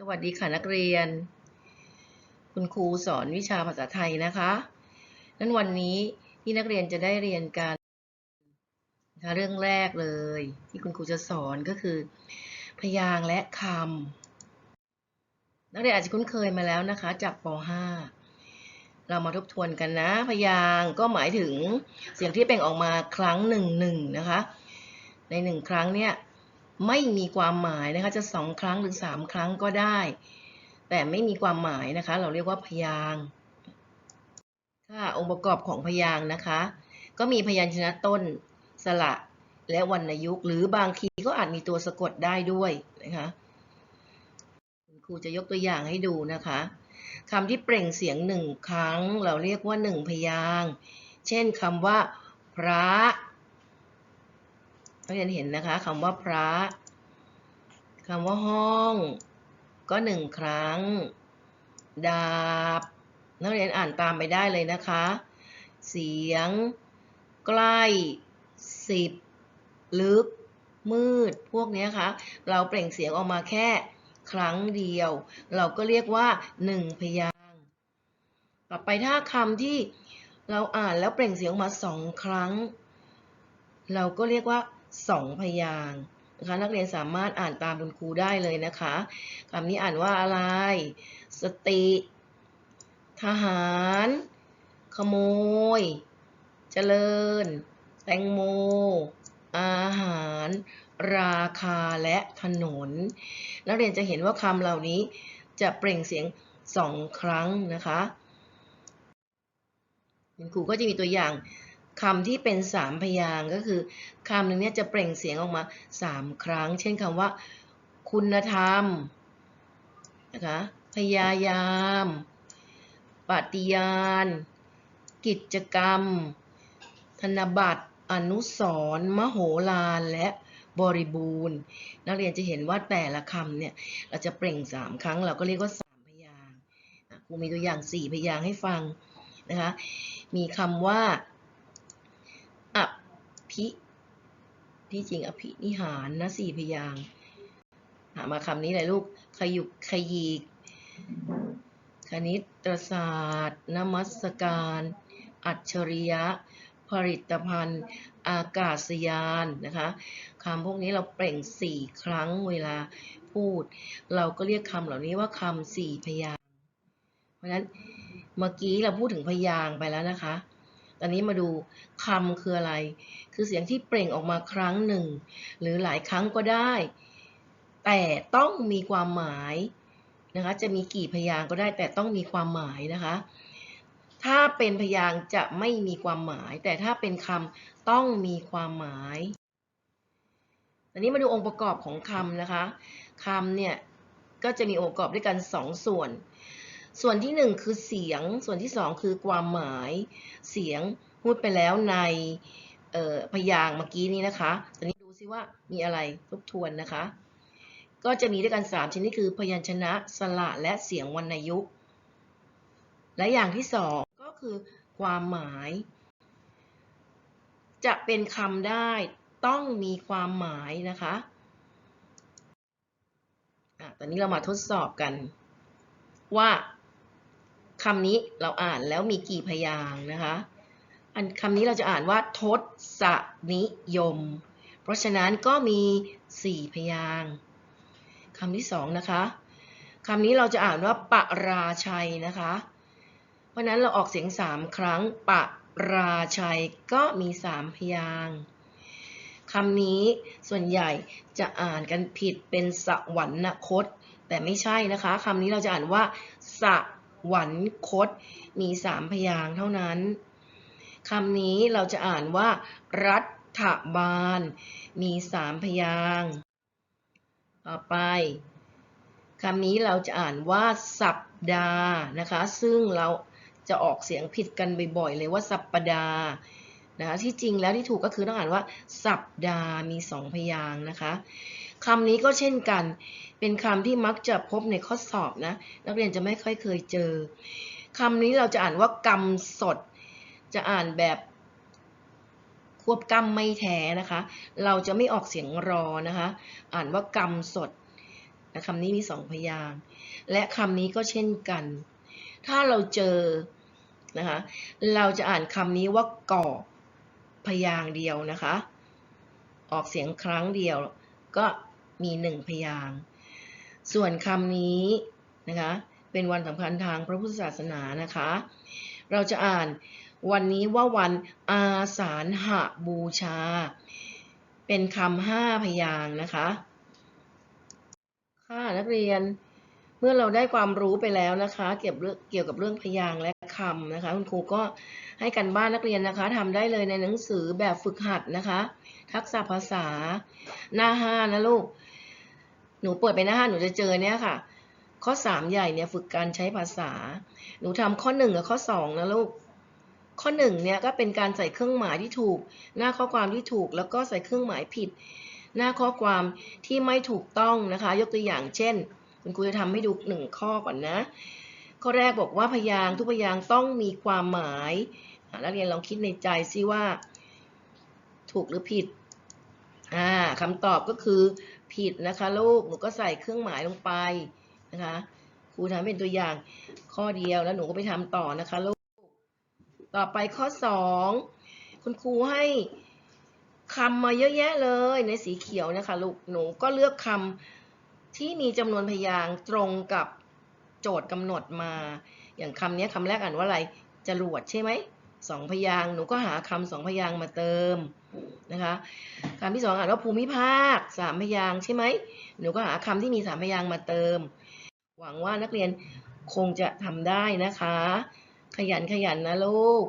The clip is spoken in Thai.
สวัสดีค่ะนักเรียน คุณครูสอนวิชาภาษาไทยนะคะนั้นวันนี้ที่นักเรียนจะได้เรียนกันนะคะเรื่องแรกเลย ที่คุณครูจะสอนก็คือ พยางค์และคำนักเรียนอาจจะคุ้นเคยมาแล้วนะคะจากป .5 เรามาทบทวนกันนะ พยางค์ก็หมายถึงเสียงที่เปล่งออกมาครั้งหนึ่งหนึ่งนะคะ ในหนึ่งครั้งเนี่ย ไม่มีความหมายนะคะ จะสองครั้งหรือสามครั้งก็ได้ แต่ไม่มีความหมายนะคะ เราเรียกว่าพยางค์ค่ะองค์ประกอบของพยางค์นะคะ ก็มีพยัญชนะต้นสระและวรรณยุกต์หรือบางทีก็อาจมีตัวสะกดได้ด้วยนะคะคุณครูจะยกตัวอย่างให้ดูนะคะคำที่เปล่งเสียงหนึ่งครั้ง เราเรียกว่าหนึ่งพยางค์เช่นคำว่า พระ นักเรียนเห็นนะคะคำว่าพระคำว่าห้อง ก็หนึ่งครั้ง ดาบ นักเรียนอ่านตามไปได้เลยนะคะ เสียง ใกล้สิบลึก มืด พวกนี้คะเราเปล่งเสียงออกมาแค่ครั้งเดียว เราก็เรียกว่าหนึ่งพยางค์ต่อไปถ้าคำที่เราอ่านแล้วเปล่งเสียงออกมาสองครั้ง เราก็เรียกว่า สองพยางนะคะนักเรียนสามารถอ่านตามคุณครูได้เลยนะคะคำนี้อ่านว่าอะไร สติ ทหาร ขโมย เจริญ แตงโม อาหาร ราคาและถนน นักเรียนจะเห็นว่าคำเหล่านี้จะเปล่งเสียงสองครั้งนะคะ คุณครูก็จะมีตัวอย่าง คำที่เป็นสามพยางก็คือคำหนึ่งเนี่ยจะเปล่งเสียงออกมาสามครั้ง เช่นคำว่า คุณธรรมนะคะพยายามปฏิญาณ กิจกรรม ธนบัตร อนุสรมโหฬารและบริบูรณ์ นักเรียนจะเห็นว่าแต่ละคำเนี่ย เราจะเปล่งสามครั้ง เราก็เรียกว่าสามพยางครูมีตัวอย่างสี่พยางให้ฟังนะคะ มีคำว่า ภิ ที่จริงอภินิหารนะสี่พยางหามาคำนี้เลยลูก ขยุกขยีก คณิตศาสตร์นมัสการ อัจฉริยะ ผลิตภัณฑ์ อากาศยานนะคะคำพวกนี้เราเปล่งสี่ครั้งเวลาพูด เราก็เรียกคำเหล่านี้ว่าคำสี่พยางเพราะฉะนั้นเมื่อกี้เราพูดถึงพยางไปแล้วนะคะ อนนี้มาดูคำคืออะไร คือเสียงที่เปล่งออกมาครั้งหนึ่ง หรือหลายครั้งก็ได้ แต่ต้องมีความหมายนะคะ จะมีกี่พยางก็ได้แต่ต้องมีความหมายนะคะ ถ้าเป็นพยางจะไม่มีความหมาย แต่ถ้าเป็นคำต้องมีความหมายตอนนี้มาดูองค์ประกอบของคำนะคะคำเนี่ยก็จะมีองค์ประกอบด้วยกันสองส่วน ส่วนที่หนึ่งคือเสียง ส่วนที่สองคือความหมาย เสียงพูดไปแล้วในพยางเมื่อกี้นี้นะคะ ตอนนี้ดูซิว่ามีอะไรทบทวนนะคะ ก็จะมีด้วยกัน 3 ชนิดคือ พยัญชนะ สระและเสียงวรรณยุกต์ และอย่างที่สองก็คือความหมาย จะเป็นคำได้ต้องมีความหมายนะคะอะตอนนี้เรามาทดสอบกันว่า คำนี้เราอ่านแล้วมีกี่พยางนะคะ อันคำนี้เราจะอ่านว่าทศนิยม เพราะฉะนั้นก็มี 4 พยางคำที่สองนะคะคำนี้เราจะอ่านว่าปราชัยนะคะ เพราะนั้นเราออกเสียง 3 ครั้งปราชัยก็มี 3 พยางค์คำนี้ส่วนใหญ่จะอ่านกันผิดเป็นสวรรคต แต่ไม่ใช่นะคะคำนี้เราจะอ่านว่าส หวรรคตมี3พยางเท่านั้นคำนี้เราจะอ่านว่า รัฐบาล มี3พยางต่อไปคำนี้เราจะอ่านว่า สัปดาห์นะคะ ซึ่งเราจะออกเสียงผิดกันบ่อยๆเลยว่าสัปปดาห์นะคะที่จริงแล้วที่ถูกก็คือต้องอ่านว่า สัปดาห์มีสองพยางนะคะ คำนี้ก็เช่นกัน เป็นคำที่มักจะพบในข้อสอบนะ นักเรียนจะไม่ค่อยเคยเจอคำนี้เราจะอ่านว่ากำสด จะอ่านแบบควบกำไม่แท้นะคะ เราจะไม่ออกเสียงรอนะคะ อ่านว่ากำสดนะคำนี้มีสองพยางค์และคำนี้ก็เช่นกัน ถ้าเราเจอนะคะ เราจะอ่านคำนี้ว่าก่อพยางค์เดียวนะคะ ออกเสียงครั้งเดียวก็ มีหนึ่งพยางค์ส่วนคำนี้นะคะเป็นวันสำคัญทางพระพุทธศาสนานะคะ เราจะอ่านวันนี้ว่าวันอาสาฬหบูชา เป็นคำห้าพยางค์นะคะค่ะนักเรียนเมื่อเราได้ความรู้ไปแล้วนะคะ เกี่ยวกับเรื่องเกี่ยวกับเรื่องพยางและ คำนะคะ คุณครูก็ให้กันบ้านนักเรียนนะคะทำได้เลยในหนังสือแบบฝึกหัดนะคะ ทักษะภาษาหน้าห้านะลูก หนูเปิดไปหน้าห้าหนูจะเจอเนี่ยค่ะ ข้อสามใหญ่เนี่ยฝึกการใช้ภาษา หนูทำข้อหนึ่งกับข้อสองนะลูกข้อหนึ่งเนี่ยก็เป็นการใส่เครื่องหมายที่ถูก หน้าข้อความที่ถูก แล้วก็ใส่เครื่องหมายผิด หน้าข้อความที่ไม่ถูกต้องนะคะ ยกตัวอย่างเช่น คุณครูจะทำให้ดูหนึ่งข้อก่อนนะ ข้อแรกบอกว่าพยางทุกพยางต้องมีความหมายนักเรียนลองคิดในใจซิว่า ถูกหรือผิดอ่าคำตอบก็คือผิดนะคะลูกหนูก็ใส่เครื่องหมายลงไปนะคะครูทำเป็นตัวอย่างข้อเดียวแล้วหนูก็ไปทำต่อนะคะลูกต่อไปข้อสองคุณครูให้คำมาเยอะแยะเลยในสีเขียวนะคะลูกหนูก็เลือกคำที่มีจำนวนพยางตรงกับ โจทย์กำหนดมา อย่างคำนี้คำแรกอ่านว่าอะไรจรวดใช่ไหมสองพยางหนูก็หาคำสองพยางมาเติมนะคะคำที่สองอ่านว่าภูมิภาคสามพยางใช่ไหมหนูก็หาคำที่มีสามพยางมาเติม หวังว่านักเรียนคงจะทำได้นะคะ ขยันขยันนะลูก